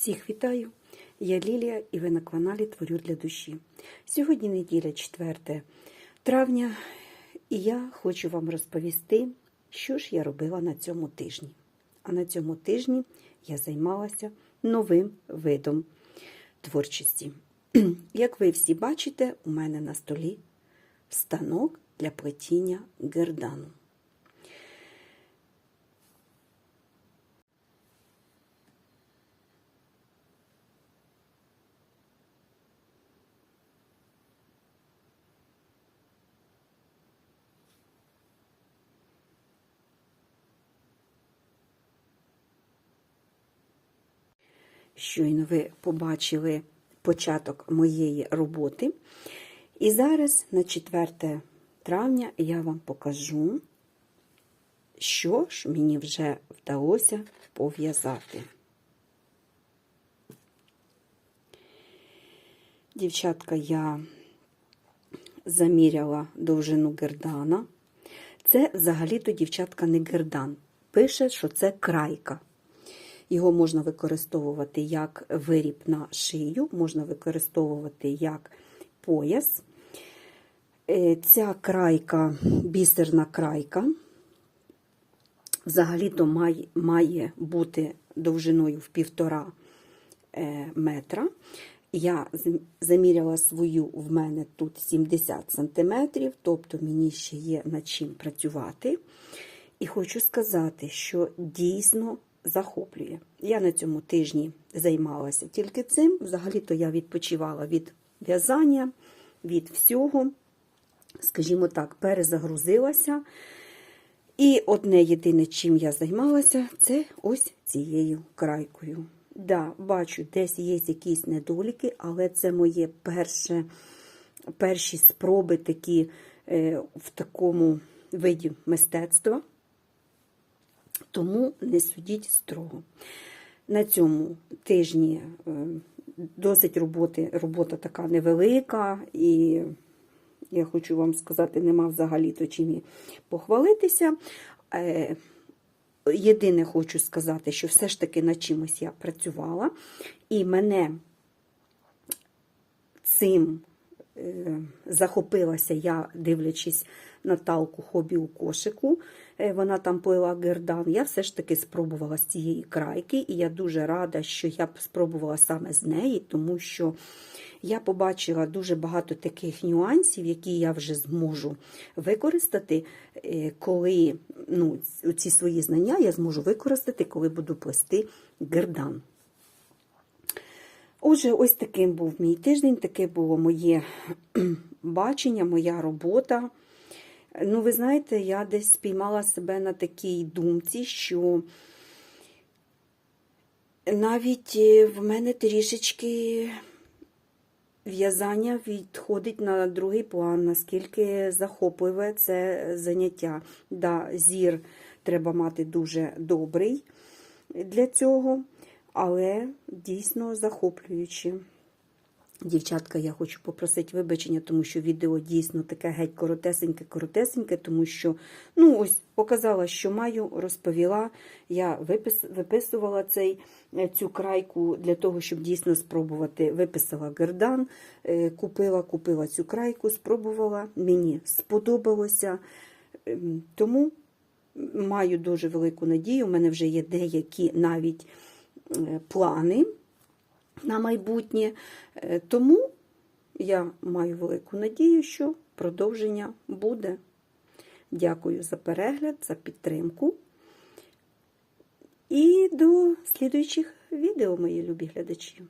Всіх вітаю! Я Лілія і ви на каналі Творю для душі. Сьогодні неділя 4 травня, і я хочу вам розповісти, що ж я робила на цьому тижні. А на цьому тижні я займалася новим видом творчості. Як ви всі бачите, у мене на столі станок для плетіння гердану. Щойно ви побачили початок моєї роботи. І зараз, на 4 травня, я вам покажу, що ж мені вже вдалося пов'язати. Дівчатка, я заміряла довжину гердана. Це взагалі-то, дівчатка, не гердан. Пише, що це крайка. Його можна використовувати як виріб на шию, можна використовувати як пояс. Е, Ця крайка, бісерна крайка, взагалі-то має, має бути довжиною в півтора е, метра. Я заміряла свою, в мене тут 70 см, тобто мені ще є над чим працювати. І хочу сказати, що дійсно захоплює. Я на цьому тижні займалася тільки цим. Взагалі-то я відпочивала від в'язання, від всього, скажімо так, перезагрузилася. І одне єдине, чим я займалася, це ось цією крайкою. Да, бачу, десь є якісь недоліки, але це моє перше, перші спроби такі е, в такому виді мистецтва. Тому не судіть строго. На цьому тижні е, досить роботи, робота така невелика, і я хочу вам сказати, нема взагалі-то чим і похвалитися. Е, єдине хочу сказати, що все ж таки над чимось я працювала, і мене цим е, захопилася я, дивлячись Наталку хобі у кошику. Вона там плела гердан. Я все ж таки спробувала з цієї крайки, і я дуже рада, що я спробувала саме з неї, тому що я побачила дуже багато таких нюансів, які я вже зможу використати, коли ну, ці свої знання я зможу використати, коли буду плести гердан. Отже, ось таким був мій тиждень, таке було моє бачення, моя робота. Ну, ви знаєте, я десь спіймала себе на такій думці, що навіть е, в мене трішечки в'язання відходить на другий план, наскільки захопливе це заняття. Да, Зір треба мати дуже добрий для цього, але дійсно захоплюючи. Дівчатка, я хочу попросити вибачення, тому що відео дійсно таке геть коротесеньке-коротесеньке, тому що, ну, ось, показала, що маю, розповіла. Я випис, виписувала цей, е, цю крайку для того, щоб дійсно спробувати. Виписала гердан, е, купила, купила цю крайку, спробувала. Мені сподобалося. Ем, тому маю дуже велику надію. У мене вже є деякі навіть е, плани на майбутнє. Е, тому я маю велику надію, що продовження буде. Дякую за перегляд, за підтримку. І до слідуючих відео, мої любі глядачі.